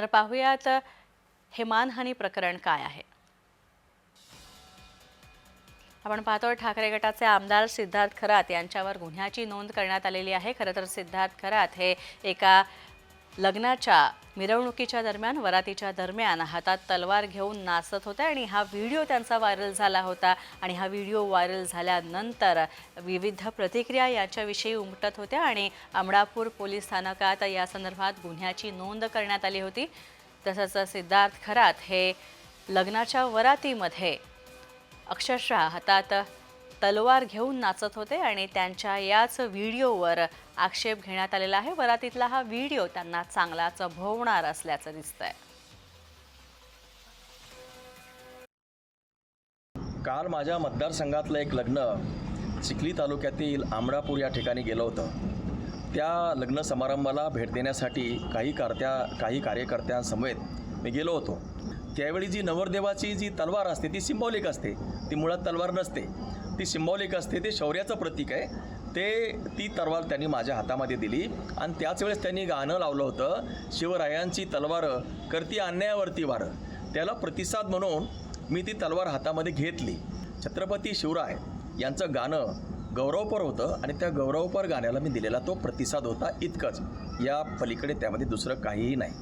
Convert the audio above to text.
तर पाहूयात हे मानहानी प्रकरण काय आहे? आपण पाहतो ठाकरे गटाचे आमदार सिद्धार्थ खरात यांच्यावर गुन्ह्याची नोंद करण्यात आलेली आहे. खरं तर सिद्धार्थ खरात हे एका लग्नाच्या मिरवणुकीच्या दरम्यान वरातीच्या दरम्यान हातात तलवार घेऊन नाचत होत्या आणि हा व्हिडिओ त्यांचा व्हायरल झाला होता. आणि हा व्हिडिओ व्हायरल झाल्यानंतर विविध प्रतिक्रिया याच्याविषयी उमटत होत्या आणि अमडापूर पोलीस स्थानकात या संदर्भात गुन्ह्याची नोंद करण्यात आली होती. तसंच सिद्धार्थ खरात हे लग्नाच्या वरातीमध्ये अक्षरशः हातात तलवार घेऊन नाचत होते आणि त्यांच्या याच व्हिडिओवर आक्षेप घेण्यात आलेला आहे. वरातीतला हा व्हिडिओ त्यांना चांगलाच भोवणार असल्याचं दिसतंय. काल माझ्या मतदारसंघातलं एक लग्न चिखली तालुक्यातील आमडापूर या ठिकाणी गेलं होतं. त्या लग्न समारंभाला भेट देण्यासाठी काही कार्त्या काही कार्यकर्त्यांसमवेत मी गेलो होतो. त्यावेळी जी नवरदेवाची जी तलवार असते ती सिंबॉलिक असते. ती मुळात तलवार नसते. ती सिंबॉलिक असते ते शौर्याचं प्रतीक आहे. ते ती तलवार त्यांनी माझ्या हातामध्ये दिली आणि त्याच वेळेस त्यांनी गाणं लावलं होतं शिवरायांची तलवार करती अन्यायावरती वार. त्याला प्रतिसाद म्हणून मी ती तलवार हातामध्ये घेतली. छत्रपती शिवराय यांचं गाणं गौरवपर होतं आणि त्या गौरवपर गाण्याला मी दिलेला तो प्रतिसाद होता इतकंच. या पलीकडे त्यामध्ये दुसरं काहीही नाही.